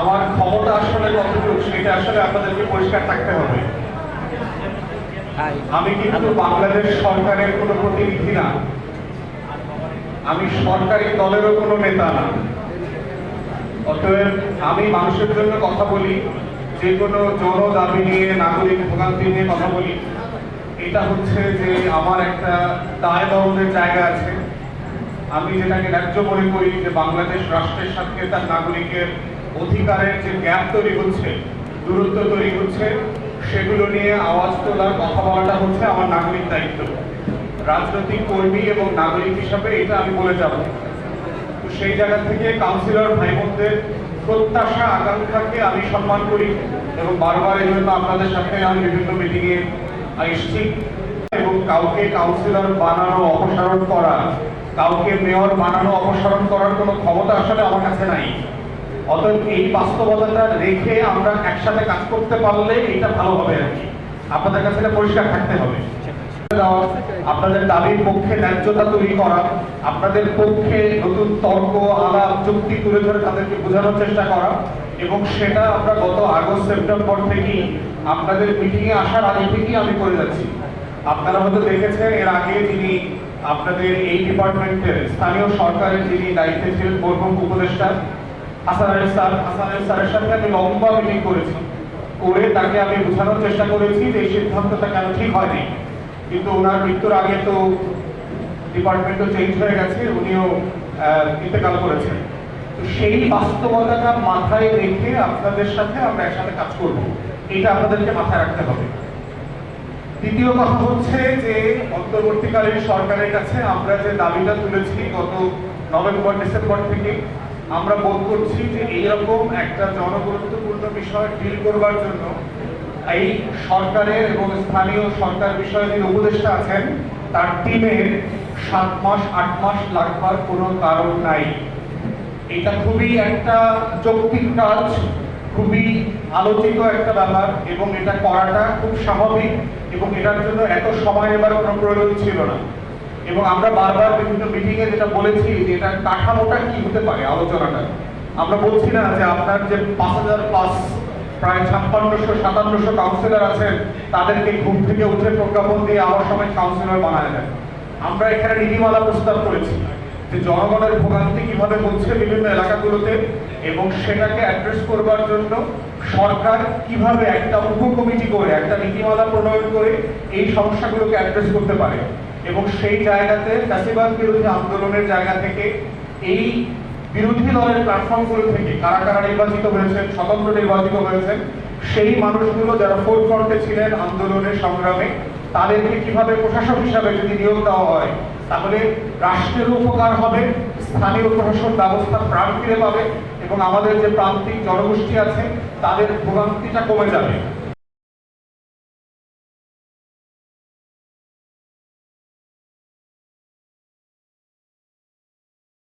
আমার ক্ষমতা আসলে কতটুকু, সেটা আসলে আপনাদেরকে পরিষ্কার থাকতে হবে। আমি কিন্তু বাংলাদেশ সরকারের কোনো প্রতিনিধি না। আমি সরকারি দলেরও কোনো নেতা না। অতএব আমি মানুষের জন্য কথা বলি, যে কোনো জন দাবি নিয়ে, নাগরিক ভোগান্তি নিয়ে কথা বলি। এটা হচ্ছে যে আমার একটা দায় দমনের জায়গা আছে। আমি যেটাকে ন্যায্য মনে করি যে বাংলাদেশ রাষ্ট্রের সাথে তার নাগরিকের অধিকারের যে গ্যাপ তৈরি হচ্ছে, দূরত্ব তৈরি হচ্ছে, সেগুলো নিয়ে আওয়াজ তোলার, কথা বলাটা হচ্ছে আমার নাগরিক দায়িত্ব। রাজনৈতিক কর্মী এবং নাগরিক হিসাবে এটা আমি বলে যাব। সেই জায়গা থেকে কাউন্সিলর ভাই বোনদের প্রত্যাশা, আকাঙ্ক্ষাকে আমি সম্মান করি এবং বারবার এই জন্য আপনাদের সাথে আমি বিভিন্ন মিটিংয়ে এসেছি এবং কাউকে কাউন্সিলর বানানো, অপসারণ করা, কাউকে মেয়র বানানো, অপসারণ করার কোনো ক্ষমতা আসলে আমার কাছে নাই। অতএব এই বাস্তবতাটা রেখে আমরা একসাথে কাজ করতে পারলে এটা ভালো হবে আর কি। আপনাদের কাছে এটা পরিষ্কার থাকতে হবে। আপনাদের দাবির পক্ষে ন্যায্যতা তৈরি করা, আপনাদের পক্ষে নতুন তর্ক, আলাপ, যুক্তি তুলে ধরে তাদেরকে বোঝানোর চেষ্টা করা এবং সেটা আমরা গত আগস্ট, সেপ্টেম্বর থেকেই আপনাদের মিটিং এ আসার আগে থেকেই আমি করে যাচ্ছি। আপনারা হয়তো দেখেছেন, এর আগে যিনি আপনাদের এই ডিপার্টমেন্টের স্থানীয় সরকারের যিনি দায়িত্বে ছিলেন বর্গম উপদেষ্টা হাসান স্যার, হাসান স্যারের সাথে আমি লম্বা মিটিং করেছি। করে তাকে আমি বোঝানোর চেষ্টা করেছি যে এই সিদ্ধান্তটা কেন ঠিক হয়নি। কিন্তু ওনার মৃত্যুর আগে তো ডিপার্টমেন্টও চেঞ্জ হয়ে গেছে, উনিও ইন্তেকাল করেছেন। তো সেই বাস্তবতাটা মাথায় রেখে আপনাদের সাথে আমরা একসাথে কাজ করব। এটা আপনাদেরকে মাথায় রাখতে হবে। দ্বিতীয় কথা হচ্ছে যে, অন্তর্বর্তীকালীন সরকারের কাছে আমরা যে দাবিটা তুলেছি গত নভেম্বর, ডিসেম্বর থেকে আমরা বোধ করছি যে এইরকম একটা জনগুরুত্বপূর্ণ বিষয় ডিল করবার জন্য এই সরকারের এবং স্থানীয় সরকার বিষয়ে যিনি উপদেষ্টা আছেন, তার টিমের সাত মাস, আট মাস লাগবার কোনো কারণ নাই। এটা খুবই একটা যৌক্তিক কাজ, খুবই আলোচিত একটা ব্যাপার এবং এটা করাটা খুব স্বাভাবিক এবং এটার জন্য এত সময় নেবার কোনো প্রয়োজন ছিল না। এবং আমরা বারবার বিভিন্ন মিটিং এ যেটা বলেছি যে এটা কাঠামোটা কি হতে পারে, আলোচনাটা। আমরা বলছি না যে আপনার যে পাঁচ হাজার প্লাস প্রায় ছাপ্পান্নশো, সাতান্নশো কাউন্সিলর আছেন, তাদেরকে ঘুম থেকে উঠে প্রজ্ঞাপন দিয়ে আমার সময় কাউন্সিলর বানায় দেন। আমরা এখানে নীতিমালা প্রস্তাব করেছি যে জনগণের ভোগান্তি কীভাবে হচ্ছে বিভিন্ন এলাকাগুলোতে এবং সেটাকে অ্যাড্রেস করবার জন্য সরকার কীভাবে একটা উপকমিটি করে, একটা নীতিমালা প্রণয়ন করে এই সমস্যাগুলোকে অ্যাড্রেস করতে পারে। এবং সেই জায়গাতে ফ্যাসিবাদ বিরোধী আন্দোলনের জায়গা থেকে এই বিরোধী দলের প্ল্যাটফর্মগুলো থেকে কারা কারা নির্বাচিত হয়েছেন, স্বতন্ত্র নির্বাচিত হয়েছেন, সেই মানুষগুলো যারা ফোর ফ্রন্টে ছিলেন আন্দোলনের সংগ্রামে, তাদেরকে কীভাবে প্রশাসক হিসাবে যদি নিয়োগ দেওয়া হয়, তাহলে রাষ্ট্রের উপকার হবে, স্থানীয় প্রশাসন ব্যবস্থা প্রাণ ফিরে পাবে এবং আমাদের যে প্রান্তিক জনগোষ্ঠী আছে, তাদের ভোগান্তিটা কমে যাবে।